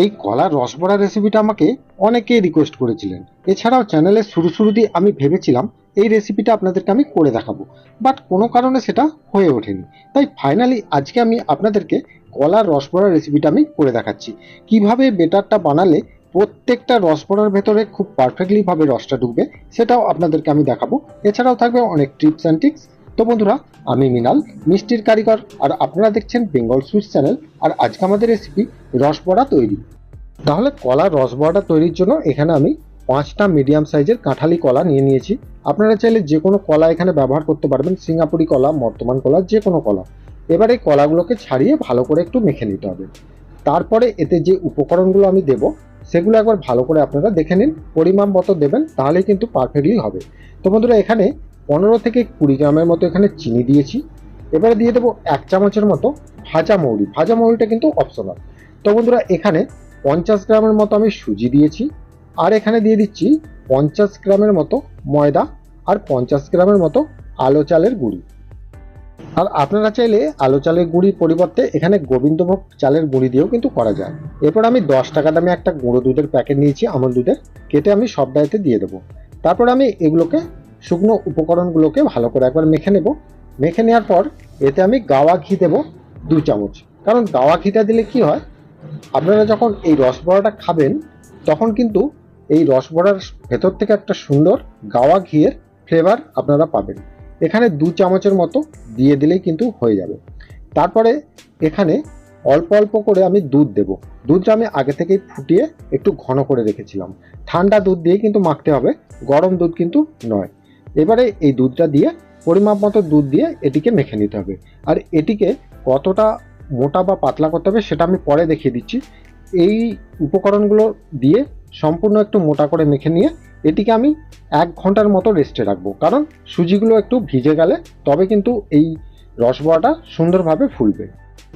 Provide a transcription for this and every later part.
এই কলার রসবড়া রেসিপিটা আমাকে অনেকেই রিকোয়েস্ট করেছিলেন। এছাড়াও চ্যানেলের শুরু শুরুতে আমি ভেবেছিলাম এই রেসিপিটা আপনাদেরকে আমি করে দেখাবো। বাট কোনো কারণে সেটা হয়ে ওঠেনি। তাই ফাইনালি আজকে আমি আপনাদেরকে কলার রসবড়া রেসিপিটা আমি করে দেখাচ্ছি। কীভাবে বেটারটা বানালে প্রত্যেকটা রসবড়ার ভেতরে খুব পারফেক্টলিভাবে রসটা ঢুকবে, সেটাও আপনাদেরকে আমি দেখাবো। এছাড়াও থাকবে অনেক টিপস অ্যান্ড টিক্স তো বন্ধুরা, আমি মিনাল, মিষ্টির কারিগর, আর আপনারা দেখছেন বেঙ্গল সুইটস চ্যানেল, আর আজকে আমাদের রেসিপি রসবড়া তৈরি। তাহলে কলার রসবড়াটা তৈরির জন্য এখানে আমি পাঁচটা মিডিয়াম সাইজের কাঁঠালি কলা নিয়ে নিয়েছি। আপনারা চাইলে যে কোনো কলা এখানে ব্যবহার করতে পারবেন, সিঙ্গাপুরি কলা, বর্তমান কলা, যে কোনো কলা। এবার এই কলাগুলোকে ছাড়িয়ে ভালো করে একটু মেখে নিতে হবে। তারপরে এতে যে উপকরণগুলো আমি দেব, সেগুলো একবার ভালো করে আপনারা দেখে নিন, পরিমাণ মতো দেবেন তাহলে কিন্তু পারফেক্টলি হবে। তো বন্ধুরা, এখানে পনেরো থেকে কুড়ি গ্রামের মতো এখানে চিনি দিয়েছি। এবারে দিয়ে দেবো এক চামচের মতো ভাজা মৌরি। ভাজা মৌরিটা কিন্তু অপশনাল তো বন্ধুরা, এখানে পঞ্চাশ গ্রামের মতো আমি সুজি দিয়েছি। আর এখানে দিয়ে দিচ্ছি পঞ্চাশ গ্রামের মতো ময়দা আর পঞ্চাশ গ্রামের মতো আলো চালের গুঁড়ি। আর আপনারা চাইলে আলো চালের গুঁড়ির পরিবর্তে এখানে গোবিন্দভোগ চালের গুঁড়ি দিয়েও কিন্তু করা যায়। এরপর আমি দশ টাকা দামে একটা গুঁড়ো দুধের প্যাকেট নিয়েছি, আমল দুধের। কেটে আমি সব ডায়েতে দিয়ে দেবো। তারপর আমি এগুলোকে শুকনো উপকরণগুলোকে ভালো করে একবার মেখে নেব। মেখে নেওয়ার পর এতে আমি গাওয়া ঘি দেবো দু চামচ। কারণ গাওয়া ঘিটা দিলে কি হয়, আপনারা যখন এই রসবড়াটা খাবেন, তখন কিন্তু এই রসবড়ার ভেতর থেকে একটা সুন্দর গাওয়া ঘিয়ের ফ্লেভার আপনারা পাবেন। এখানে দু চামচের মতো দিয়ে দিলেই কিন্তু হয়ে যাবে। তারপরে এখানে অল্প অল্প করে আমি দুধ দেব। দুধটা আমি আগে থেকেই ফুটিয়ে একটু ঘন করে রেখেছিলাম। ঠান্ডা দুধ দিয়ে কিন্তু মাখতে হবে, গরম দুধ কিন্তু নয়। এবারে এই দুধটা দিয়ে, পরিমাপ মতো দুধ দিয়ে এটিকে মেখে নিতে হবে। আর এটিকে কতটা মোটা বা পাতলা করতে হবে সেটা আমি পরে দেখিয়ে দিচ্ছি। এই উপকরণগুলো দিয়ে সম্পূর্ণ একটু মোটা করে মেখে নিয়ে এটিকে আমি এক ঘণ্টার মতো রেস্টে রাখব। কারণ সুজিগুলো একটু ভিজে গেলে তবে কিন্তু এই রসবড়াটা সুন্দরভাবে ফুলবে।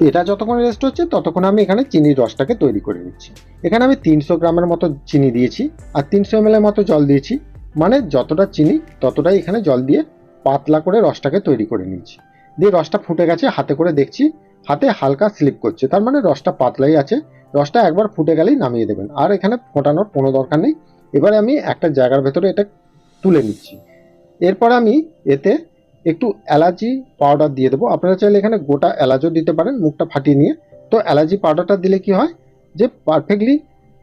এটা যতক্ষণ রেস্ট হচ্ছে ততক্ষণ আমি এখানে চিনির রসটাকে তৈরি করে নিচ্ছি। এখানে আমি তিনশো গ্রামের মতো চিনি দিয়েছি আর তিনশো এম মতো জল দিয়েছি। মানে যতটা চিনি, ততটাই এখানে জল দিয়ে পাতলা করে রসটাকে তৈরি করে নিয়েছি। দিয়ে রসটা ফুটে গেছে, হাতে করে দেখছি, হাতে হালকা স্লিপ করছে। তার মানে রসটা পাতলাই আছে, রসটা একবার ফুটে গেলেই নামিয়ে দেবেন। আর এখানে ফোটানোর কোনো দরকার নেই। এবারে আমি একটা জায়গার ভেতরে এটা তুলে নিচ্ছি। এরপর আমি এতে একটু এলাচি পাউডার দিয়ে দেবো। আপনারা চাইলে এখানে গোটা এলাচও দিতে পারেন, মুখটা ফাটিয়ে নিয়ে। তো এলাচি পাউডারটা দিলে কি হয়? যে পারফেক্টলি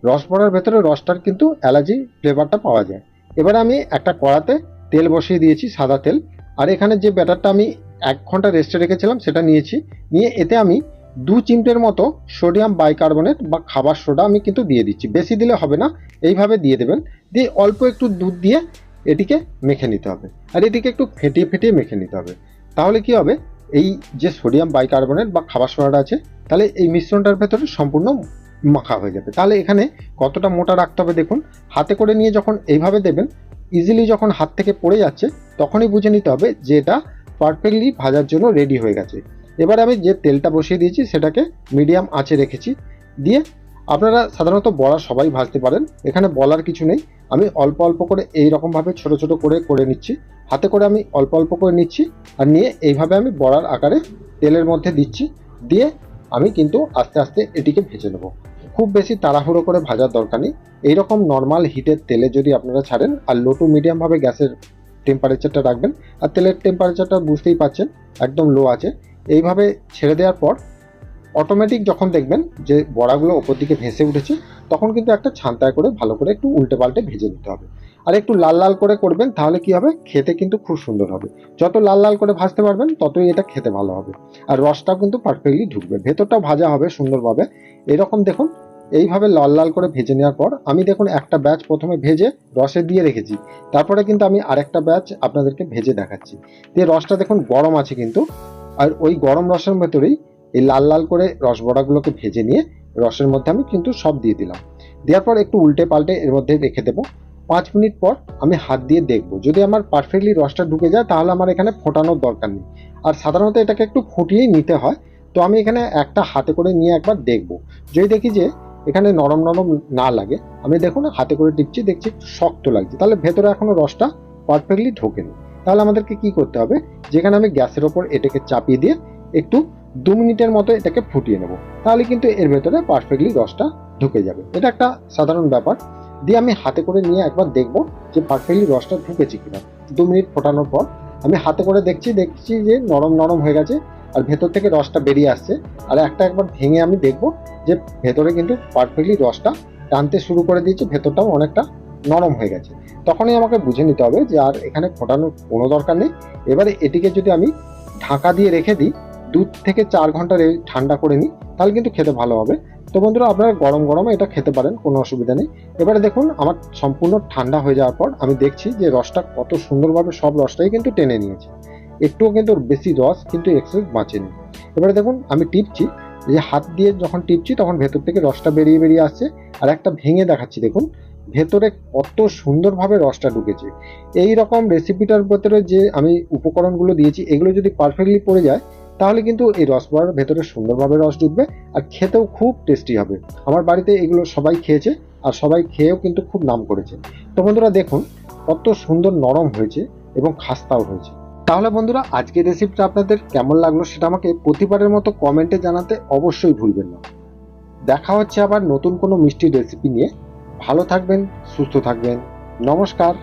রস পড়ার ভেতরে রসটার কিন্তু এলাচি ফ্লেভারটা পাওয়া যায়। এবারে আমি একটা কড়াতে তেল বসিয়ে দিয়েছি, সাদা তেল। আর এখানে যে ব্যাটারটা আমি এক ঘণ্টা রেস্টে রেখেছিলাম, সেটা নিয়েছি। নিয়ে এতে আমি দু চিমটের মতো সোডিয়াম বাইকার্বনেট বা খাবার সোডা আমি কিন্তু দিয়ে দিচ্ছি। বেশি দিলে হবে না, এইভাবে দিয়ে দেবেন। দিয়ে অল্প একটু দুধ দিয়ে এটিকে মেখে নিতে হবে। আর এটিকে একটু ফেটিয়ে ফেটিয়ে মেখে নিতে হবে। তাহলে কি হবে? এই যে সোডিয়াম বাইকার্বনেট বা খাবার সোডাটা আছে, তাহলে এই মিশ্রণটার ভেতরে সম্পূর্ণ মাখা হয়ে যাবে। তাহলে এখানে কতটা মোটা রাখতে হবে দেখুন, হাতে করে নিয়ে যখন এইভাবে দেবেন ইজিলি যখন হাত থেকে পড়ে যাচ্ছে, তখনই বুঝে নিতে হবে যে এটা পারফেক্টলি ভাজার জন্য রেডি হয়ে গেছে। এবার আমি যে তেলটা বসিয়ে দিয়েছি, সেটাকে মিডিয়াম আঁচে রেখেছি। দিয়ে আপনারা সাধারণত বড়া সবাই ভাজতে পারেন, এখানে বলার কিছু নেই। আমি অল্প অল্প করে এই রকমভাবে ছোট ছোট করে করে নিচ্ছি। হাতে করে আমি অল্প অল্প করে নিচ্ছি আর নিয়ে এইভাবে আমি বড়ার আকারে তেলের মধ্যে দিচ্ছি। দিয়ে আমি কিন্তু আস্তে আস্তে এটিকে ভেজে নেব। খুব বেশি তাড়াহুড়ো করে ভাজার দরকার নেই। এইরকম নর্মাল হিটের তেলে যদি আপনারা ছাড়েন, আর লো টু মিডিয়ামভাবে গ্যাসের টেম্পারেচারটা রাখবেন, আর তেলের টেম্পারেচারটা বুঝতেই পাচ্ছেন একদম লো আছে। এইভাবে ছেড়ে দেওয়ার পর অটোমেটিক যখন দেখবেন যে বড়াগুলো ওপর দিকে ভেসে উঠেছে, তখন কিন্তু একটা ছান্তায় করে ভালো করে একটু উল্টে পাল্টে ভেজে নিতে হবে। আর একটু লাল লাল করে করবেন, তাহলে কি হবে? খেতে কিন্তু খুব সুন্দর হবে। যত লাল লাল করে ভাজতে পারবেন, ততই এটা খেতে ভালো হবে। আর রসটাও কিন্তু পারফেক্টলি ঢুকবে। ভেতরটাও ভাজা হবে সুন্দরভাবে। এরকম দেখুন এইভাবে লাল লাল করে ভেজে নেওয়ার পর আমি দেখুন একটা ব্যাচ প্রথমে ভেজে রসে দিয়ে রেখেছি। তারপরে কিন্তু আমি আরেকটা ব্যাচ আপনাদেরকে ভেজে দেখাচ্ছি। দিয়ে রসটা দেখুন গরম আছে কিন্তু, আর ওই গরম রসের ভেতরেই এই লাল লাল করে রসবড়াগুলোকে ভেজে নিয়ে রসের মধ্যে আমি কিন্তু সব দিয়ে দিলাম। দেওয়ার পর একটু উল্টে পাল্টে এর মধ্যে রেখে দেবো। পাঁচ মিনিট পর আমি হাত দিয়ে দেখব। যদি আমার পারফেক্টলি রসটা ঢুকে যায় তাহলে আমার এখানে ফোটানোর দরকার নেই। আর সাধারণত এটাকে একটু ফুটিয়েই নিতে হয়। তো আমি এখানে একটা হাতে করে নিয়ে একবার দেখব। যদি দেখি যে এখানে নরম নরম না লাগে। আমি দেখুন হাতে করে টিপছি, দেখছি শক্ত লাগছে। তাহলে ভেতরে এখনও রসটা পারফেক্টলি ঢোকেনি। তাহলে আমাদেরকে কি করতে হবে? যেখানে আমি গ্যাসের ওপর এটাকে চাপিয়ে দিয়ে একটু দু মিনিটের মতো এটাকে ফুটিয়ে নেব। তাহলে কিন্তু এর ভেতরে পারফেক্টলি রসটা ঢুকে যাবে। এটা একটা সাধারণ ব্যাপার। দিয়ে আমি হাতে করে নিয়ে একবার দেখব যে পারফেক্টলি রসটা ঢুকেছে কিনা। দু মিনিট ফোটানোর পর আমি হাতে করে দেখছি দেখছি যে নরম নরম হয়ে গেছে। আর ভেতর থেকে রসটা বেরিয়ে আসছে। আর একটা একবার ভেঙে আমি দেখব যে ভেতরে কিন্তু পারফেক্টলি রসটা টানতে শুরু করে দিয়েছে, ভেতরটাও অনেকটা নরম হয়ে গেছে। তখনই আমাকে বুঝে নিতে হবে যে আর এখানে ফোটানোর কোনো দরকার নেই। এবারে এটিকে যদি আমি ঢাকা দিয়ে রেখে দিই, দু থেকে চার ঘণ্টা ঠান্ডা করে নিই, তাহলে কিন্তু খেতে ভালো হবে। তো বন্ধুরা, আপনারা গরম গরমে এটা খেতে পারেন, কোনো অসুবিধা নেই। এবারে দেখুন, আমার সম্পূর্ণ ঠান্ডা হয়ে যাওয়ার পর আমি দেখছি যে রসটা কত সুন্দরভাবে সব রসটাই কিন্তু টেনে নিয়েছে। একটুও কিন্তু বেশি রস কিন্তু এক্সেস বাঁচেনি। এবারে দেখুন, আমি টিপছি যে হাত দিয়ে যখন টিপছি, তখন ভেতর থেকে রসটা বেরিয়ে বেরিয়ে আসছে। আর একটা ভেঙে দেখাচ্ছি, দেখুন, ভেতরে কত সুন্দরভাবে রসটা ঢুকেছে। এই রকম রেসিপিটার ভেতরে যে আমি উপকরণগুলো দিয়েছি, এগুলো যদি পারফেক্টলি পড়ে যায়, তাহলে কিন্তু এই রস রসবড়ার ভেতরে সুন্দরভাবে রস ঢুকবে আর খেতেও খুব টেস্টি হবে। আমার বাড়িতে এগুলো সবাই খেয়েছে আর সবাই খেয়েও কিন্তু খুব নাম করেছে। তো বন্ধুরা দেখুন, কত সুন্দর নরম হয়েছে এবং খাস্তাও হয়েছে। তাহলে বন্ধুরা, আজকের রেসিপিটা আপনাদের কেমন লাগল সেটা আমাকে প্রতিবারের মতো কমেন্টে জানাতে অবশ্যই ভুলবেন না। দেখা হচ্ছে আবার নতুন কোনো মিষ্টি রেসিপি নিয়ে। ভালো থাকবেন, সুস্থ থাকবেন। নমস্কার।